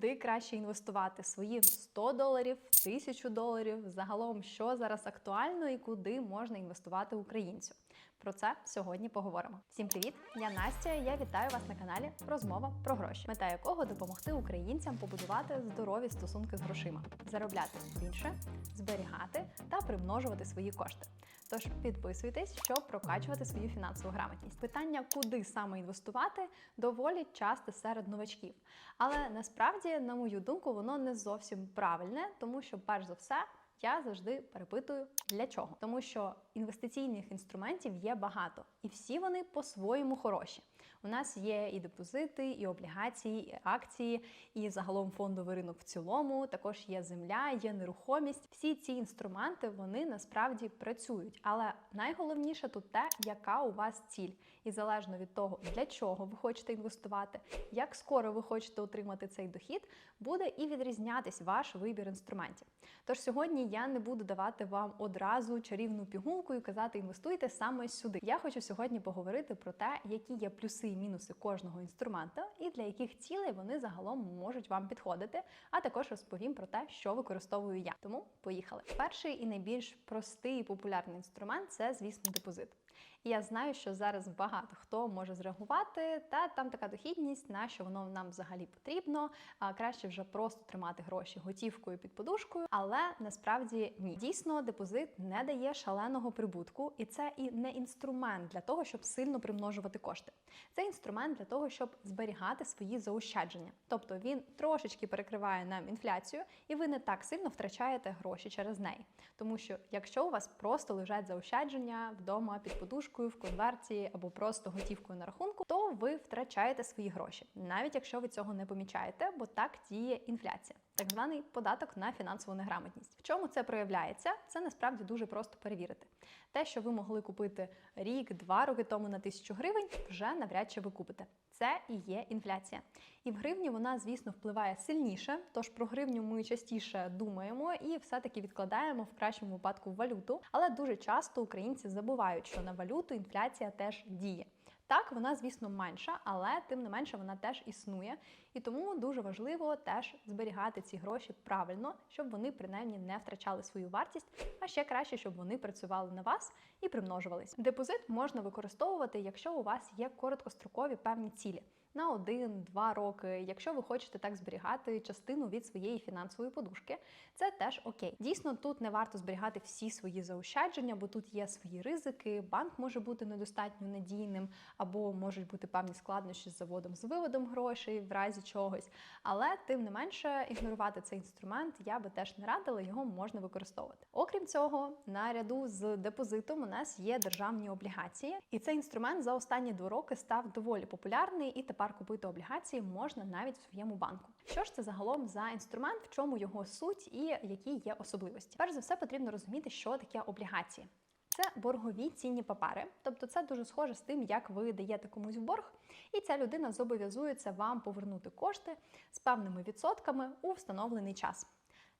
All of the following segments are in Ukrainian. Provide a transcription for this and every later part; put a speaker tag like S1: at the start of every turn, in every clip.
S1: куди краще інвестувати свої 100 доларів, 1000 доларів, загалом, що зараз актуально і куди можна інвестувати українцю. Про це сьогодні поговоримо. Всім привіт! Я Настя. Я вітаю вас на каналі Розмова про гроші, мета якого допомогти українцям побудувати здорові стосунки з грошима, заробляти більше, зберігати та примножувати свої кошти. Тож підписуйтесь, щоб прокачувати свою фінансову грамотність. Питання, куди саме інвестувати, доволі часто серед новачків. Але насправді, на мою думку, воно не зовсім правильне, тому що, перш за все, я завжди перепитую для чого, тому що інвестиційних інструментів є багато, і всі вони по-своєму хороші. У нас є і депозити, і облігації, і акції, і загалом фондовий ринок в цілому. Також є земля, є нерухомість. Всі ці інструменти вони насправді працюють. Але найголовніше тут те, яка у вас ціль, і залежно від того, для чого ви хочете інвестувати, як скоро ви хочете отримати цей дохід, буде і відрізнятись ваш вибір інструментів. Тож сьогодні я не буду давати вам одразу чарівну пігулку і казати інвестуйте саме сюди. Я хочу сьогодні поговорити про те, які є плюси мінуси кожного інструмента, і для яких цілей вони загалом можуть вам підходити. А також розповім про те, що використовую я. Тому поїхали. Перший і найбільш простий і популярний інструмент це, звісно, депозит. Я знаю, що зараз багато хто може зреагувати, та там така дохідність, на що воно нам взагалі потрібно. А краще вже просто тримати гроші готівкою під подушкою, але насправді ні. Дійсно, депозит не дає шаленого прибутку, і це і не інструмент для того, щоб сильно примножувати кошти. Це інструмент для того, щоб зберігати свої заощадження. Тобто він трошечки перекриває нам інфляцію, і ви не так сильно втрачаєте гроші через неї. Тому що якщо у вас просто лежать заощадження вдома під подушкою, в конверті або просто готівкою на рахунку, то ви втрачаєте свої гроші, навіть якщо ви цього не помічаєте, бо так діє інфляція. Так званий податок на фінансову неграмотність. В чому це проявляється? Це насправді дуже просто перевірити. Те, що ви могли купити рік-два роки тому на тисячу гривень, вже навряд чи ви купите. Це і є інфляція. І в гривні вона, звісно, впливає сильніше. Тож про гривню ми частіше думаємо і все-таки відкладаємо в кращому випадку валюту. Але дуже часто українці забувають, що на валюту інфляція теж діє. Так, вона, звісно, менша, але тим не менше вона теж існує. І тому дуже важливо теж зберігати ці гроші правильно, щоб вони принаймні не втрачали свою вартість, а ще краще, щоб вони працювали на вас і примножувались. Депозит можна використовувати, якщо у вас є короткострокові певні цілі. На один-два роки, якщо ви хочете так зберігати частину від своєї фінансової подушки, це теж окей. Дійсно, тут не варто зберігати всі свої заощадження, бо тут є свої ризики. Банк може бути недостатньо надійним, або можуть бути певні складнощі з заводом з виводом грошей в разі чогось. Але тим не менше ігнорувати цей інструмент я би теж не радила, його можна використовувати. Окрім цього, наряду з депозитом у нас є державні облігації, і цей інструмент за останні два роки став доволі популярний, і тепер купити облігації можна навіть в своєму банку. Що ж це загалом за інструмент, в чому його суть і які є особливості? Перш за все потрібно розуміти, що таке облігації. Це боргові цінні папери, тобто це дуже схоже з тим, як ви даєте комусь в борг, і ця людина зобов'язується вам повернути кошти з певними відсотками у встановлений час.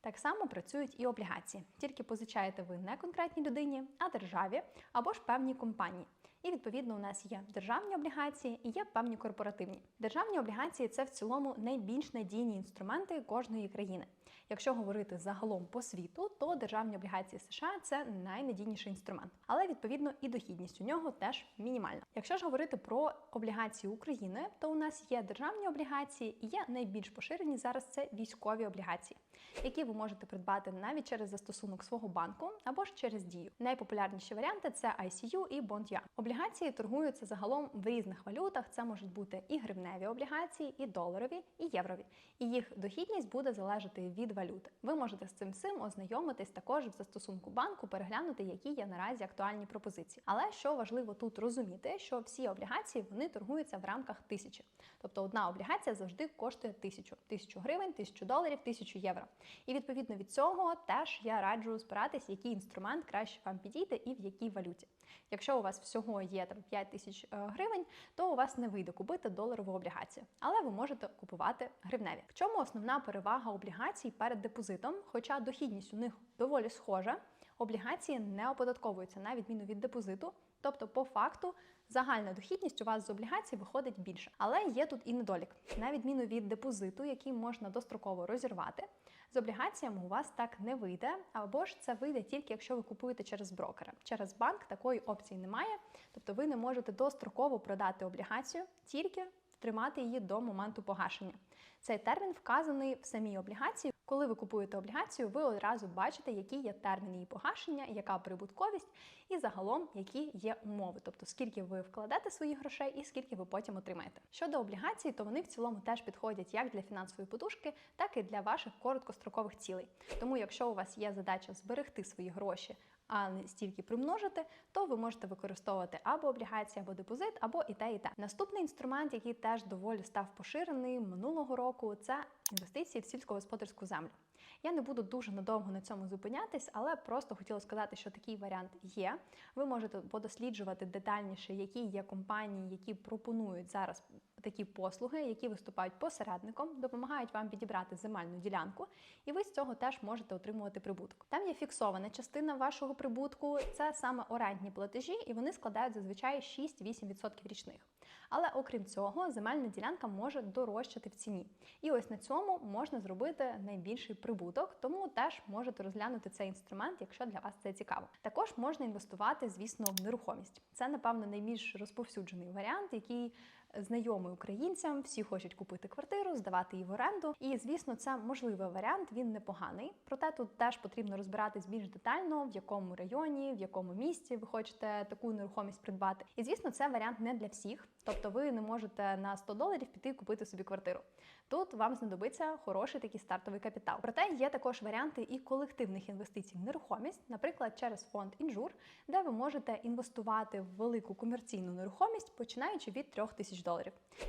S1: Так само працюють і облігації, тільки позичаєте ви не конкретній людині, а державі або ж певній компанії. І відповідно у нас є державні облігації і є певні корпоративні. Державні облігації це в цілому найбільш надійні інструменти кожної країни. Якщо говорити загалом по світу, то державні облігації США це найнадійніший інструмент, але відповідно і дохідність у нього теж мінімальна. Якщо ж говорити про облігації України, то у нас є державні облігації і є найбільш поширені зараз це військові облігації, які ви можете придбати навіть через застосунок свого банку або ж через дію. Найпопулярніші варіанти це ICU і BondYa. Облігації торгуються загалом в різних валютах. Це можуть бути і гривневі облігації, і доларові, і єврові. І їх дохідність буде залежати від валюти. Ви можете з цим всім ознайомитись також в застосунку банку, переглянути, які є наразі актуальні пропозиції. Але що важливо тут розуміти, що всі облігації вони торгуються в рамках тисячі. Тобто одна облігація завжди коштує тисячу, тисячу гривень, тисячу доларів, тисячу євро. І відповідно від цього теж я раджу збиратись, який інструмент краще вам підійде і в якій валюті. Якщо у вас всього є там 5 тисяч е, гривень, то у вас не вийде купити доларову облігацію, але ви можете купувати гривневі. В чому основна перевага облігацій перед депозитом? Хоча дохідність у них доволі схожа, облігації не оподатковуються на відміну від депозиту, Тобто, по факту, загальна дохідність у вас з облігацій виходить більше. Але є тут і недолік. На відміну від депозиту, який можна достроково розірвати, з облігаціями у вас так не вийде, або ж це вийде тільки якщо ви купуєте через брокера. Через банк такої опції немає, тобто ви не можете достроково продати облігацію, тільки тримати її до моменту погашення. Цей термін вказаний в самій облігації. Коли ви купуєте облігацію, ви одразу бачите, які є терміни її погашення, яка прибутковість, і загалом які є умови, тобто скільки ви вкладете своїх грошей і скільки ви потім отримаєте. Щодо облігацій, то вони в цілому теж підходять як для фінансової подушки, так і для ваших короткострокових цілей. Тому, якщо у вас є задача зберегти свої гроші, а не стільки примножити, то ви можете використовувати або облігації, або депозит, або і те, і те. Наступний інструмент, який теж доволі став поширений минулого року, це інвестиції в сільськогосподарську землю. Я не буду дуже надовго на цьому зупинятись, але просто хотіла сказати, що такий варіант є. Ви можете подосліджувати детальніше, які є компанії, які пропонують зараз такі послуги, які виступають посередником, допомагають вам підібрати земельну ділянку, і ви з цього теж можете отримувати прибуток. Там є фіксована частина вашого прибутку, це саме орендні платежі, і вони складають зазвичай 6-8% річних. Але окрім цього, земельна ділянка може дорожчати в ціні. І ось на цьому можна зробити найбільший прибуток, тому теж можете розглянути цей інструмент, якщо для вас це цікаво. Також можна інвестувати, звісно, в нерухомість. Це, напевно, найбільш розповсюджений варіант, який знайомий українцям, всі хочуть купити квартиру, здавати її в оренду. І звісно, це можливий варіант, він непоганий. Проте тут теж потрібно розбиратись більш детально, в якому районі, в якому місці ви хочете таку нерухомість придбати. І звісно, це варіант не для всіх. Тобто, ви не можете на 100 доларів піти купити собі квартиру. Тут вам знадобиться хороший такий стартовий капітал. Проте є також варіанти і колективних інвестицій в нерухомість, наприклад, через фонд інжур, де ви можете інвестувати в велику комерційну нерухомість, починаючи від 3 тисяч.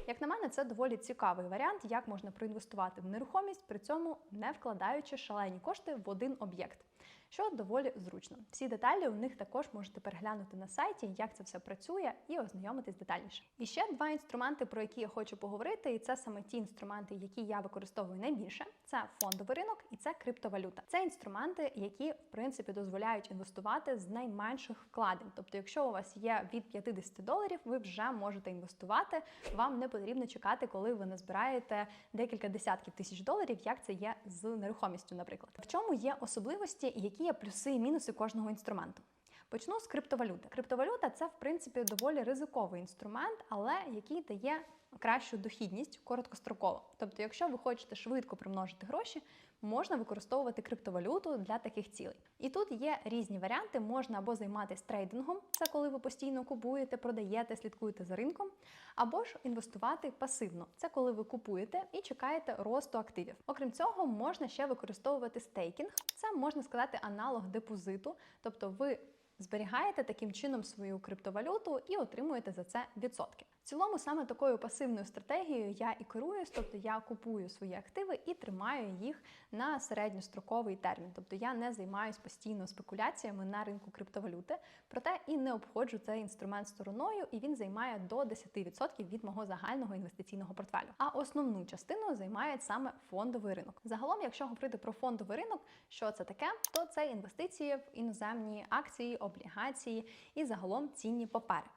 S1: Як на мене, це доволі цікавий варіант, як можна проінвестувати в нерухомість, при цьому не вкладаючи шалені кошти в один об'єкт що доволі зручно. Всі деталі у них також можете переглянути на сайті, як це все працює, і ознайомитись детальніше. І ще два інструменти, про які я хочу поговорити, і це саме ті інструменти, які я використовую найбільше: це фондовий ринок і це криптовалюта. Це інструменти, які в принципі дозволяють інвестувати з найменших вкладень. Тобто, якщо у вас є від 50 доларів, ви вже можете інвестувати. Вам не потрібно чекати, коли ви назбираєте декілька десятків тисяч доларів, як це є з нерухомістю, наприклад. В чому є особливості, які є плюси і мінуси кожного інструменту. Почну з криптовалюти. Криптовалюта це, в принципі, доволі ризиковий інструмент, але який дає кращу дохідність короткостроково. Тобто, якщо ви хочете швидко примножити гроші, можна використовувати криптовалюту для таких цілей. І тут є різні варіанти. Можна або займатися трейдингом, це коли ви постійно купуєте, продаєте, слідкуєте за ринком, або ж інвестувати пасивно. Це коли ви купуєте і чекаєте росту активів. Окрім цього, можна ще використовувати стейкінг. Це можна сказати аналог депозиту, тобто ви зберігаєте таким чином свою криптовалюту і отримуєте за це відсотки цілому саме такою пасивною стратегією я і керуюсь, тобто я купую свої активи і тримаю їх на середньостроковий термін. Тобто я не займаюся постійно спекуляціями на ринку криптовалюти, проте і не обходжу цей інструмент стороною, і він займає до 10% від мого загального інвестиційного портфелю. А основну частину займає саме фондовий ринок. Загалом, якщо говорити про фондовий ринок, що це таке, то це інвестиції в іноземні акції, облігації і загалом цінні папери.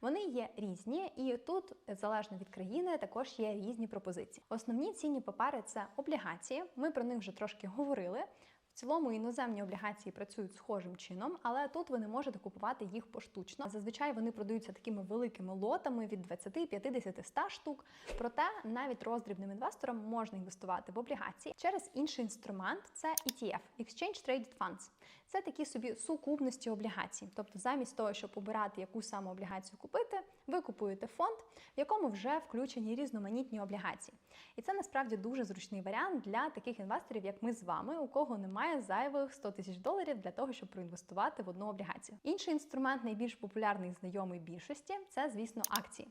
S1: Вони є різні, і тут, залежно від країни, також є різні пропозиції. Основні цінні папери це облігації. Ми про них вже трошки говорили. В цілому іноземні облігації працюють схожим чином, але тут ви не можете купувати їх поштучно. Зазвичай вони продаються такими великими лотами від 20, 50, 100 штук. Проте навіть роздрібним інвесторам можна інвестувати в облігації через інший інструмент це ETF – Exchange Traded Funds. Це такі собі сукупності облігацій. Тобто, замість того, щоб обирати яку саме облігацію купити, ви купуєте фонд, в якому вже включені різноманітні облігації. І це насправді дуже зручний варіант для таких інвесторів, як ми з вами, у кого немає зайвих 100 тисяч доларів для того, щоб проінвестувати в одну облігацію. Інший інструмент, найбільш популярний знайомий більшості, це, звісно, акції.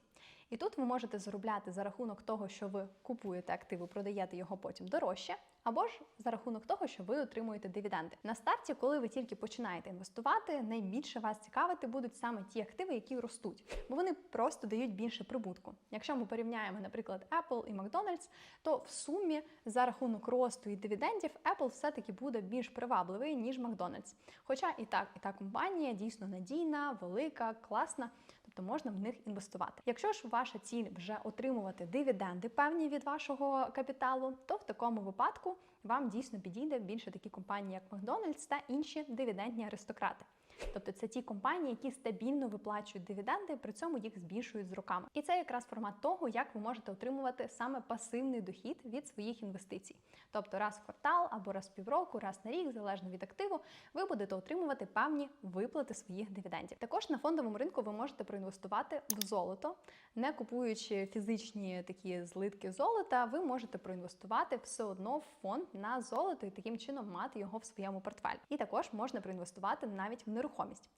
S1: І тут ви можете заробляти за рахунок того, що ви купуєте активи, продаєте його потім дорожче, або ж за рахунок того, що ви отримуєте дивіденди. На старті, коли ви тільки починаєте інвестувати, найбільше вас цікавити будуть саме ті активи, які ростуть, бо вони просто дають більше прибутку. Якщо ми порівняємо, наприклад, Apple і McDonald's, то в сумі за рахунок росту і дивідендів Apple все-таки буде більш привабливий ніж McDonald's. Хоча і так, і та компанія дійсно надійна, велика, класна. Тобто можна в них інвестувати. Якщо ж ваша ціль вже отримувати дивіденди певні від вашого капіталу, то в такому випадку вам дійсно підійде більше такі компанії, як Макдональдс та інші дивідендні аристократи. Тобто це ті компанії, які стабільно виплачують дивіденди, при цьому їх збільшують з роками. І це якраз формат того, як ви можете отримувати саме пасивний дохід від своїх інвестицій. Тобто раз в квартал або раз в півроку, раз на рік, залежно від активу, ви будете отримувати певні виплати своїх дивідендів. Також на фондовому ринку ви можете проінвестувати в золото, не купуючи фізичні такі злитки золота, ви можете проінвестувати все одно в фонд на золото і таким чином мати його в своєму портфелі. І також можна проінвестувати навіть в нерухомість.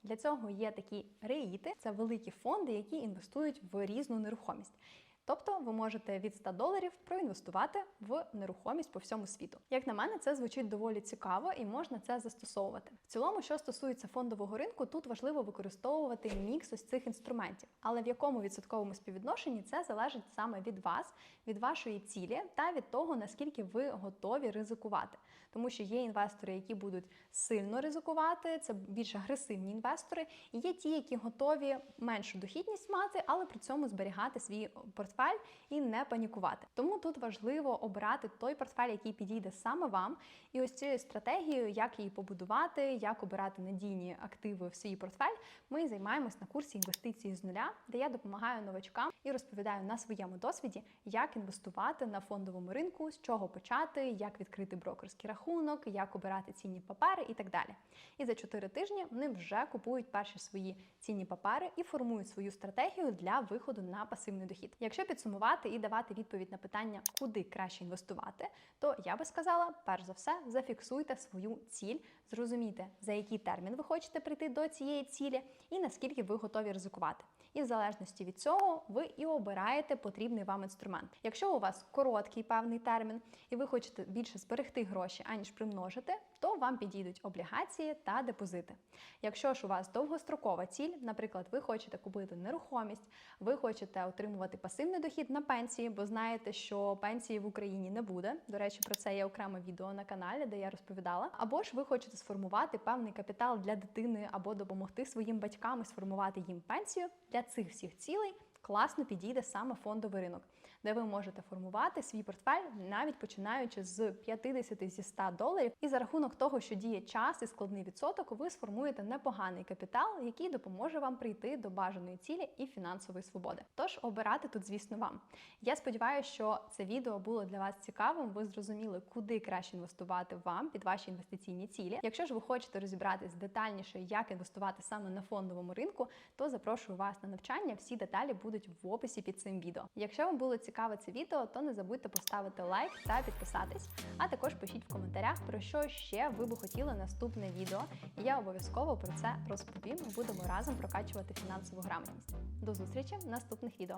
S1: Для цього є такі реїти, це великі фонди, які інвестують в різну нерухомість. Тобто ви можете від 100 доларів проінвестувати в нерухомість по всьому світу. Як на мене, це звучить доволі цікаво і можна це застосовувати. В цілому, що стосується фондового ринку, тут важливо використовувати мікс ось цих інструментів. Але в якому відсотковому співвідношенні це залежить саме від вас, від вашої цілі та від того, наскільки ви готові ризикувати. Тому що є інвестори, які будуть сильно ризикувати, це більш агресивні інвестори, і є ті, які готові меншу дохідність мати, але при цьому зберігати свій портфель і не панікувати. Тому тут важливо обрати той портфель, який підійде саме вам. І ось цією стратегією, як її побудувати, як обирати надійні активи в свій портфель, ми займаємось на курсі інвестиції з нуля, де я допомагаю новачкам і розповідаю на своєму досвіді, як інвестувати на фондовому ринку, з чого почати, як відкрити брокерський рахунок, як обирати цінні папери і так далі. І за 4 тижні вони вже купують перші свої цінні папери і формують свою стратегію для виходу на пасивний дохід. Якщо підсумувати і давати відповідь на питання, куди краще інвестувати, то я би сказала, перш за все, зафіксуйте свою ціль, зрозумійте, за який термін ви хочете прийти до цієї цілі, і наскільки ви готові ризикувати. І в залежності від цього ви і обираєте потрібний вам інструмент. Якщо у вас короткий певний термін, і ви хочете більше зберегти гроші, аніж примножити, то вам підійдуть облігації та депозити. Якщо ж у вас довгострокова ціль, наприклад, ви хочете купити нерухомість, ви хочете отримувати пасивний дохід на пенсії, бо знаєте, що пенсії в Україні не буде. До речі, про це є окреме відео на каналі, де я розповідала. Або ж ви хочете сформувати певний капітал для дитини, або допомогти своїм батькам і сформувати їм пенсію. Для цих всіх цілей класно підійде саме фондовий ринок, де ви можете формувати свій портфель навіть починаючи з 50 зі 100 доларів. І за рахунок того, що діє час і складний відсоток, ви сформуєте непоганий капітал, який допоможе вам прийти до бажаної цілі і фінансової свободи. Тож обирати тут, звісно, вам. Я сподіваюся, що це відео було для вас цікавим. Ви зрозуміли, куди краще інвестувати вам під ваші інвестиційні цілі. Якщо ж ви хочете розібратись детальніше, як інвестувати саме на фондовому ринку, то запрошую вас на навчання. Всі деталі будуть в описі під цим відео. Якщо вам було цікаве це відео, то не забудьте поставити лайк та підписатись. А також пишіть в коментарях, про що ще ви би хотіли наступне відео. І я обов'язково про це розповім. Будемо разом прокачувати фінансову грамотність. До зустрічі в наступних відео.